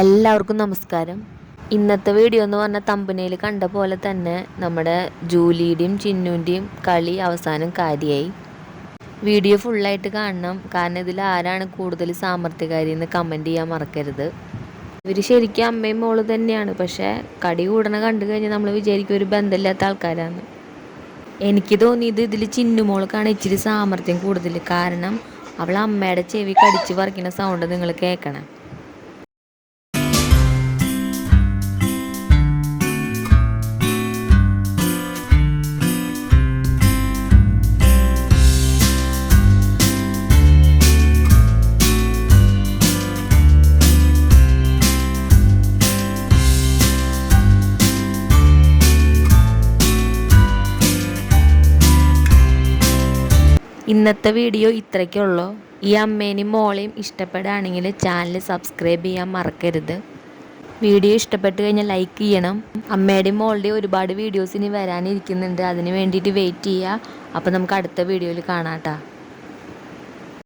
എല്ലാവർക്കും നമസ്കാരം. ഇന്നത്തെ വീഡിയോ എന്ന് പറഞ്ഞ തമ്പനയിൽ കണ്ട പോലെ തന്നെ നമ്മുടെ ജൂലിയുടെയും ചിന്നുവിന്റെയും കളി അവസാനം കാര്യമായി വീഡിയോ ഫുള്ളായിട്ട് കാണണം. കാരണം ഇതിൽ ആരാണ് കൂടുതൽ സാമർത്ഥ്യകാരി എന്ന് കമന്റ് ചെയ്യാൻ മറക്കരുത്. ഇവർ ശരിക്കും അമ്മയും മോൾ തന്നെയാണ്. പക്ഷേ കടി കൂടണ കണ്ടു കഴിഞ്ഞാൽ നമ്മൾ വിചാരിക്കും ഒരു ബന്ധമില്ലാത്ത ആൾക്കാരാണ്. എനിക്ക് തോന്നിയത് ഇതിൽ ചിന്നുമോൾക്കാണ് ഇച്ചിരി സാമർത്ഥ്യം കൂടുതൽ. കാരണം അവൾ അമ്മയുടെ ചെവി കടിച്ച് പറിക്കുന്ന സൗണ്ട് നിങ്ങൾ കേൾക്കണം. ഇന്നത്തെ വീഡിയോ ഇത്രയ്ക്കുള്ളൂ ഈ അമ്മേനെയും മോളെയും ഇഷ്ടപ്പെടുകയാണെങ്കിൽ ചാനൽ സബ്സ്ക്രൈബ് ചെയ്യാൻ മറക്കരുത്. വീഡിയോ ഇഷ്ടപ്പെട്ട് കഴിഞ്ഞാൽ ലൈക്ക് ചെയ്യണം. അമ്മയുടെയും മോളുടെയും ഒരുപാട് വീഡിയോസ് ഇനി വരാനിരിക്കുന്നുണ്ട്. അതിന് വേണ്ടിയിട്ട് വെയിറ്റ് ചെയ്യുക. അപ്പോൾ നമുക്ക് അടുത്ത വീഡിയോയിൽ കാണാം കേട്ടോ.